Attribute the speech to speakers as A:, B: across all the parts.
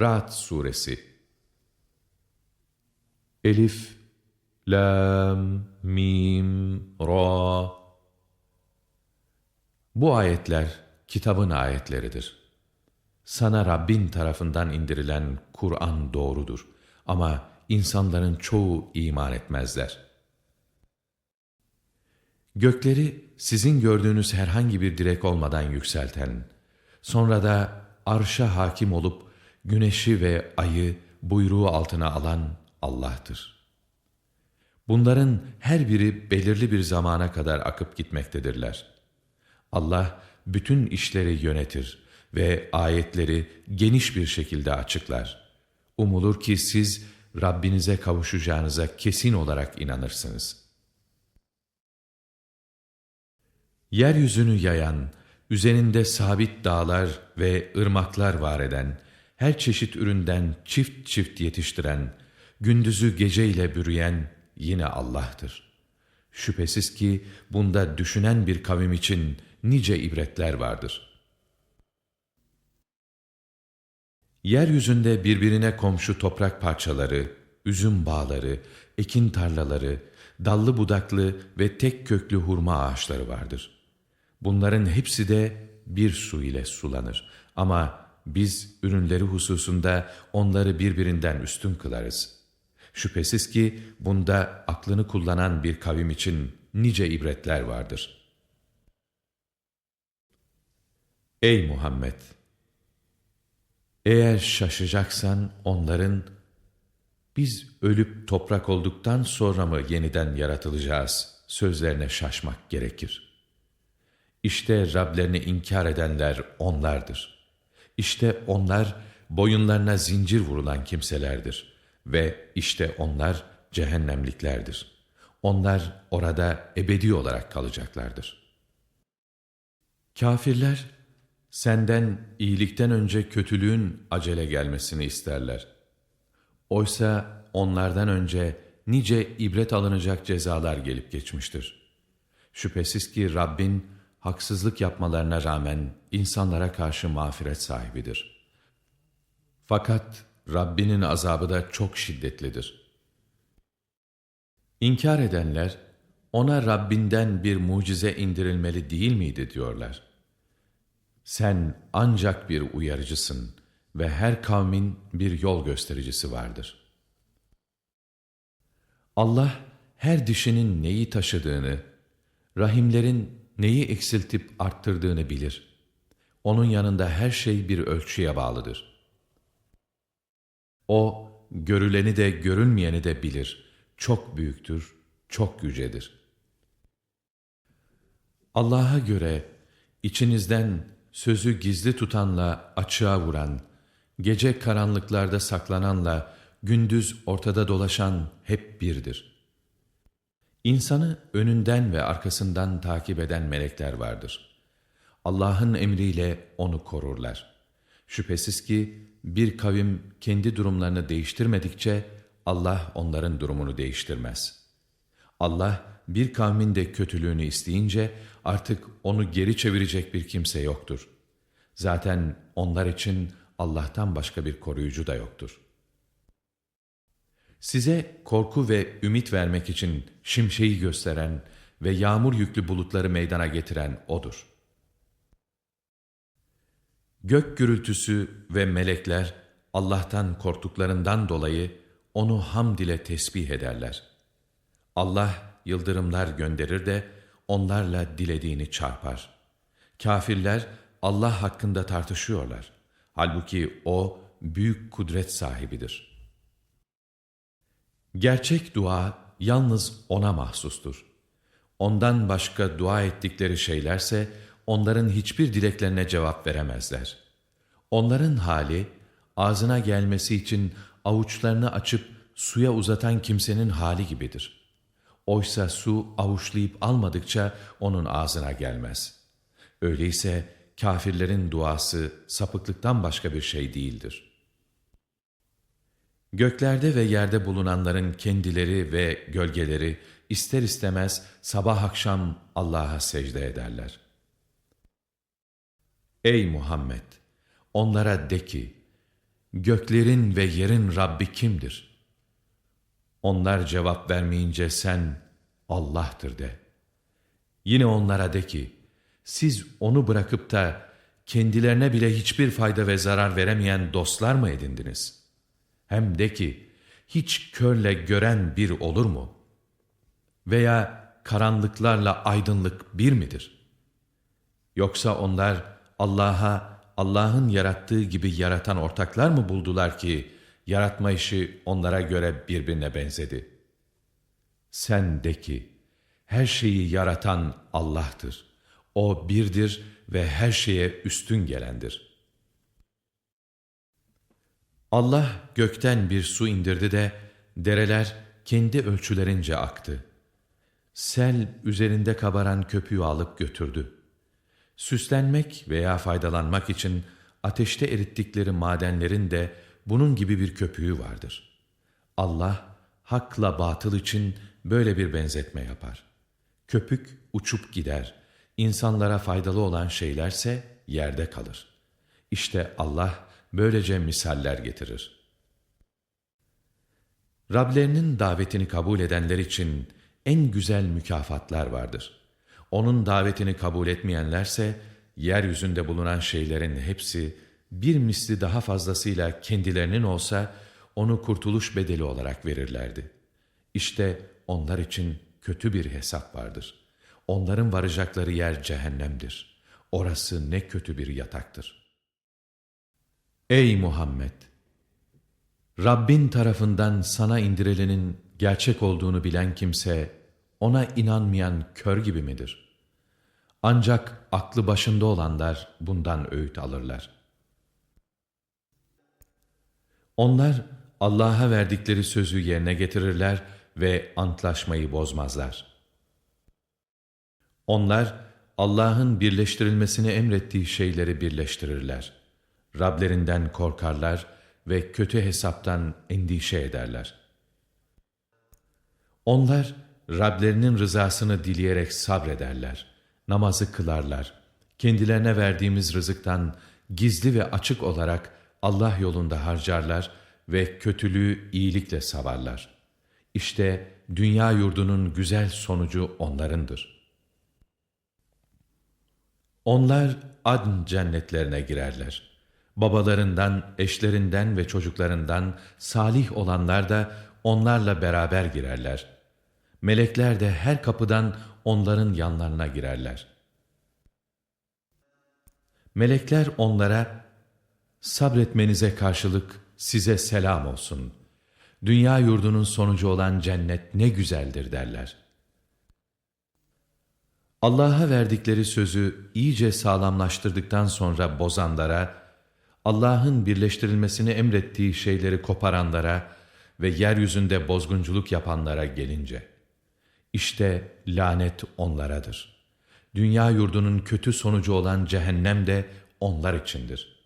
A: Ra'd Suresi Elif, Lam, Mim, Ra Bu ayetler kitabın ayetleridir. Sana Rabbin tarafından indirilen Kur'an doğrudur. Ama insanların çoğu iman etmezler. Gökleri sizin gördüğünüz herhangi bir direk olmadan yükselten, sonra da arşa hakim olup güneşi ve ayı buyruğu altına alan Allah'tır. Bunların her biri belirli bir zamana kadar akıp gitmektedirler. Allah bütün işleri yönetir ve ayetleri geniş bir şekilde açıklar. Umulur ki siz Rabbinize kavuşacağınıza kesin olarak inanırsınız. Yeryüzünü yayan, üzerinde sabit dağlar ve ırmaklar var eden, her çeşit üründen çift çift yetiştiren, gündüzü geceyle bürüyen yine Allah'tır. Şüphesiz ki bunda düşünen bir kavim için nice ibretler vardır. Yeryüzünde birbirine komşu toprak parçaları, üzüm bağları, ekin tarlaları, dallı budaklı ve tek köklü hurma ağaçları vardır. Bunların hepsi de bir su ile sulanır. Ama biz ürünleri hususunda onları birbirinden üstün kılarız. Şüphesiz ki bunda aklını kullanan bir kavim için nice ibretler vardır. Ey Muhammed! Eğer şaşacaksan onların, biz ölüp toprak olduktan sonra mı yeniden yaratılacağız sözlerine şaşmak gerekir. İşte Rablerini inkar edenler onlardır. İşte onlar boyunlarına zincir vurulan kimselerdir. Ve işte onlar cehennemliklerdir. Onlar orada ebedi olarak kalacaklardır. Kafirler, senden iyilikten önce kötülüğün acele gelmesini isterler. Oysa onlardan önce nice ibret alınacak cezalar gelip geçmiştir. Şüphesiz ki Rabbin, haksızlık yapmalarına rağmen insanlara karşı mağfiret sahibidir. Fakat Rabbinin azabı da çok şiddetlidir. İnkar edenler, ona Rabbinden bir mucize indirilmeli değil miydi diyorlar. Sen ancak bir uyarıcısın ve her kavmin bir yol göstericisi vardır. Allah her dişinin neyi taşıdığını, rahimlerin neyi eksiltip arttırdığını bilir. Onun yanında her şey bir ölçüye bağlıdır. O, görüleni de görülmeyeni de bilir. Çok büyüktür, çok yücedir. Allah'a göre içinizden sözü gizli tutanla açığa vuran, gece karanlıklarda saklananla gündüz ortada dolaşan hep birdir.'' İnsanı önünden ve arkasından takip eden melekler vardır. Allah'ın emriyle onu korurlar. Şüphesiz ki bir kavim kendi durumlarını değiştirmedikçe Allah onların durumunu değiştirmez. Allah bir kavmin de kötülüğünü isteyince artık onu geri çevirecek bir kimse yoktur. Zaten onlar için Allah'tan başka bir koruyucu da yoktur.'' Size korku ve ümit vermek için şimşeği gösteren ve yağmur yüklü bulutları meydana getiren O'dur. Gök gürültüsü ve melekler Allah'tan korktuklarından dolayı O'nu hamd ile tesbih ederler. Allah yıldırımlar gönderir de onlarla dilediğini çarpar. Kafirler Allah hakkında tartışıyorlar. Halbuki O büyük kudret sahibidir.'' Gerçek dua yalnız O'na mahsustur. Ondan başka dua ettikleri şeylerse onların hiçbir dileklerine cevap veremezler. Onların hali ağzına gelmesi için avuçlarını açıp suya uzatan kimsenin hali gibidir. Oysa su avuçlayıp almadıkça onun ağzına gelmez. Öyleyse kafirlerin duası sapıklıktan başka bir şey değildir.'' Göklerde ve yerde bulunanların kendileri ve gölgeleri ister istemez sabah akşam Allah'a secde ederler. Ey Muhammed! Onlara de ki, göklerin ve yerin Rabbi kimdir? Onlar cevap vermeyince sen Allah'tır de. Yine onlara de ki, siz onu bırakıp da kendilerine bile hiçbir fayda ve zarar veremeyen dostlar mı edindiniz? Hem de ki, hiç körle gören bir olur mu? Veya karanlıklarla aydınlık bir midir? Yoksa onlar Allah'a, Allah'ın yarattığı gibi yaratan ortaklar mı buldular ki, yaratma işi onlara göre birbirine benzedi? Sen de ki, her şeyi yaratan Allah'tır. O birdir ve her şeye üstün gelendir. Allah gökten bir su indirdi de dereler kendi ölçülerince aktı. Sel üzerinde kabaran köpüğü alıp götürdü. Süslenmek veya faydalanmak için ateşte erittikleri madenlerin de bunun gibi bir köpüğü vardır. Allah hakla batıl için böyle bir benzetme yapar. Köpük uçup gider, insanlara faydalı olan şeylerse yerde kalır. İşte Allah böylece misaller getirir. Rablerinin davetini kabul edenler için en güzel mükafatlar vardır. Onun davetini kabul etmeyenlerse, yeryüzünde bulunan şeylerin hepsi bir misli daha fazlasıyla kendilerinin olsa, onu kurtuluş bedeli olarak verirlerdi. İşte onlar için kötü bir hesap vardır. Onların varacakları yer cehennemdir. Orası ne kötü bir yataktır. Ey Muhammed! Rabbin tarafından sana indirilenin gerçek olduğunu bilen kimse, ona inanmayan kör gibi midir? Ancak aklı başında olanlar bundan öğüt alırlar. Onlar Allah'a verdikleri sözü yerine getirirler ve antlaşmayı bozmazlar. Onlar Allah'ın birleştirilmesini emrettiği şeyleri birleştirirler. Rablerinden korkarlar ve kötü hesaptan endişe ederler. Onlar Rablerinin rızasını dileyerek sabrederler. Namazı kılarlar. Kendilerine verdiğimiz rızıktan gizli ve açık olarak Allah yolunda harcarlar ve kötülüğü iyilikle savarlar. İşte dünya yurdunun güzel sonucu onlarındır. Onlar adn cennetlerine girerler. Babalarından, eşlerinden ve çocuklarından salih olanlar da onlarla beraber girerler. Melekler de her kapıdan onların yanlarına girerler. Melekler onlara, sabretmenize karşılık size selam olsun. Dünya yurdunun sonucu olan cennet ne güzeldir derler. Allah'a verdikleri sözü iyice sağlamlaştırdıktan sonra bozanlara, Allah'ın birleştirilmesini emrettiği şeyleri koparanlara ve yeryüzünde bozgunculuk yapanlara gelince, işte lanet onlaradır. Dünya yurdunun kötü sonucu olan cehennem de onlar içindir.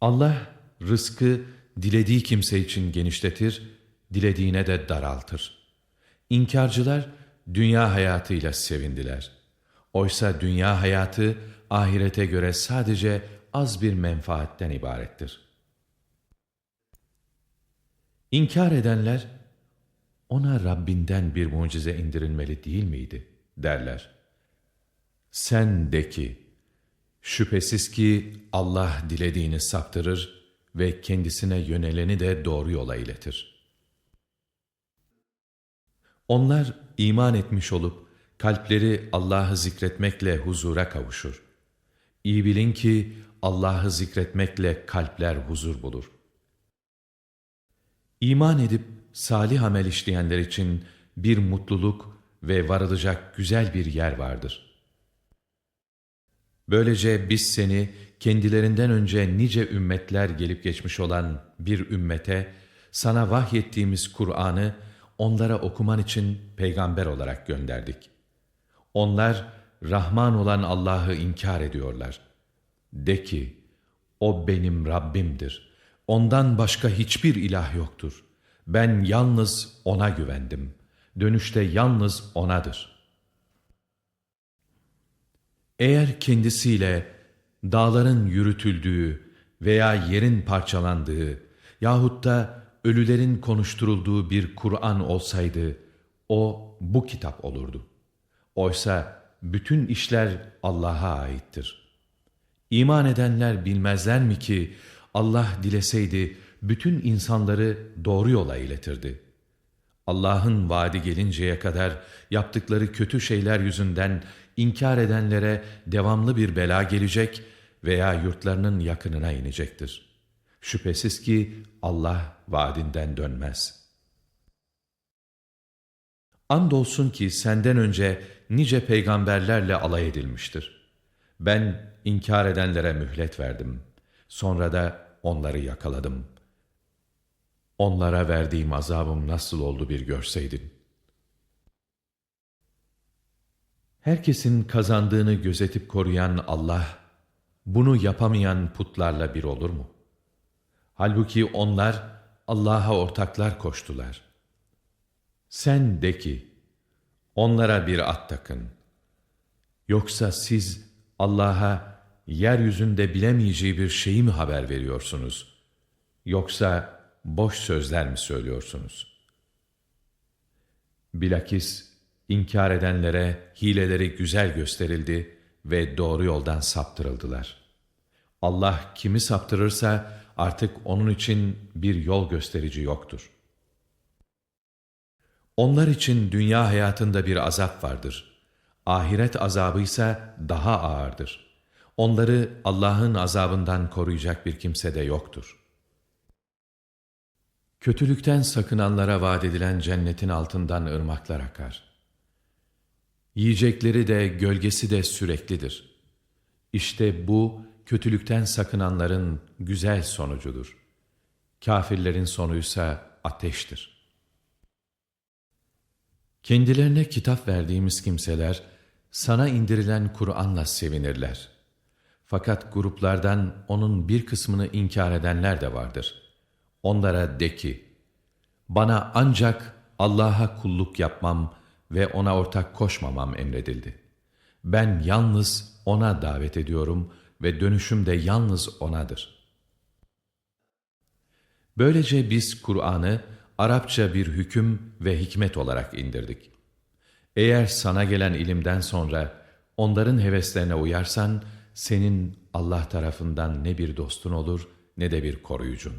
A: Allah rızkı dilediği kimse için genişletir, dilediğine de daraltır. İnkarcılar dünya hayatıyla sevindiler. Oysa dünya hayatı ahirete göre sadece az bir menfaatten ibarettir. İnkar edenler, ona Rabbinden bir mucize indirilmeli değil miydi? derler. Sen de ki, şüphesiz ki Allah dilediğini saptırır ve kendisine yöneleni de doğru yola iletir. Onlar iman etmiş olup, kalpleri Allah'ı zikretmekle huzura kavuşur. İyi bilin ki Allah'ı zikretmekle kalpler huzur bulur. İman edip salih amel işleyenler için bir mutluluk ve varılacak güzel bir yer vardır. Böylece biz seni kendilerinden önce nice ümmetler gelip geçmiş olan bir ümmete, sana vahyettiğimiz Kur'an'ı onlara okuman için peygamber olarak gönderdik. Onlar, Rahman olan Allah'ı inkar ediyorlar. De ki, O benim Rabbimdir. Ondan başka hiçbir ilah yoktur. Ben yalnız O'na güvendim. Dönüşte yalnız O'nadır. Eğer kendisiyle dağların yürütüldüğü, veya yerin parçalandığı yahut da ölülerin konuşturulduğu bir Kur'an olsaydı, o bu kitap olurdu. Oysa bütün işler Allah'a aittir. İman edenler bilmezler mi ki Allah dileseydi bütün insanları doğru yola iletirdi. Allah'ın vaadi gelinceye kadar yaptıkları kötü şeyler yüzünden inkar edenlere devamlı bir bela gelecek veya yurtlarının yakınına inecektir. Şüphesiz ki Allah vaadinden dönmez. Andolsun ki senden önce nice peygamberlerle alay edilmiştir. Ben inkar edenlere mühlet verdim. Sonra da onları yakaladım. Onlara verdiğim azabım nasıl oldu bir görseydin. Herkesin kazandığını gözetip koruyan Allah, bunu yapamayan putlarla bir olur mu? Halbuki onlar Allah'a ortaklar koştular. Sen de ki, onlara bir at takın. Yoksa siz Allah'a yeryüzünde bilemeyeceği bir şeyi mi haber veriyorsunuz? Yoksa boş sözler mi söylüyorsunuz? Bilakis inkar edenlere hileleri güzel gösterildi ve doğru yoldan saptırıldılar. Allah kimi saptırırsa artık onun için bir yol gösterici yoktur. Onlar için dünya hayatında bir azap vardır. Ahiret azabı ise daha ağırdır. Onları Allah'ın azabından koruyacak bir kimse de yoktur. Kötülükten sakınanlara vaat edilen cennetin altından ırmaklar akar. Yiyecekleri de gölgesi de süreklidir. İşte bu kötülükten sakınanların güzel sonucudur. Kafirlerin sonuysa ateştir. Kendilerine kitap verdiğimiz kimseler, sana indirilen Kur'an'la sevinirler. Fakat gruplardan onun bir kısmını inkar edenler de vardır. Onlara de ki, bana ancak Allah'a kulluk yapmam ve ona ortak koşmamam emredildi. Ben yalnız ona davet ediyorum ve dönüşüm de yalnız onadır. Böylece biz Kur'an'ı Arapça bir hüküm ve hikmet olarak indirdik. Eğer sana gelen ilimden sonra onların heveslerine uyarsan, senin Allah tarafından ne bir dostun olur ne de bir koruyucun.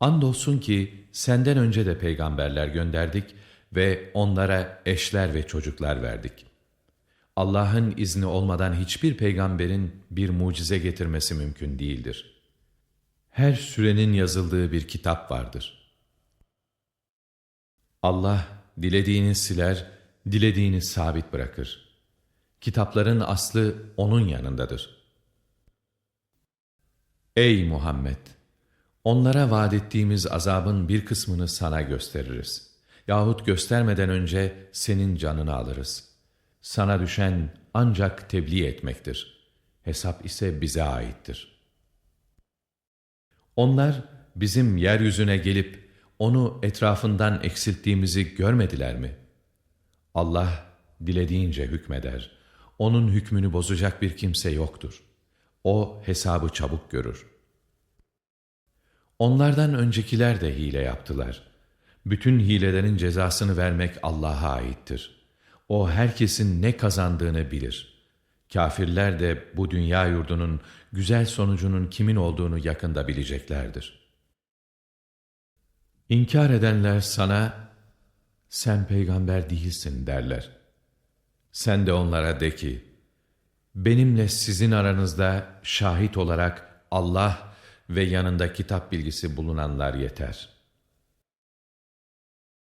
A: Andolsun ki senden önce de peygamberler gönderdik ve onlara eşler ve çocuklar verdik. Allah'ın izni olmadan hiçbir peygamberin bir mucize getirmesi mümkün değildir. Her sürenin yazıldığı bir kitap vardır. Allah dilediğini siler, dilediğini sabit bırakır. Kitapların aslı O'nun yanındadır. Ey Muhammed! Onlara vaat ettiğimiz azabın bir kısmını sana gösteririz. Yahut göstermeden önce senin canını alırız. Sana düşen ancak tebliğ etmektir. Hesap ise bize aittir. Onlar bizim yeryüzüne gelip onu etrafından eksilttiğimizi görmediler mi? Allah dilediğince hükmeder. Onun hükmünü bozacak bir kimse yoktur. O hesabı çabuk görür. Onlardan öncekiler de hile yaptılar. Bütün hilelerin cezasını vermek Allah'a aittir. O herkesin ne kazandığını bilir. Kafirler de bu dünya yurdunun güzel sonucunun kimin olduğunu yakında bileceklerdir. İnkar edenler sana, sen peygamber değilsin derler. Sen de onlara de ki, benimle sizin aranızda şahit olarak Allah ve yanında kitap bilgisi bulunanlar yeter.''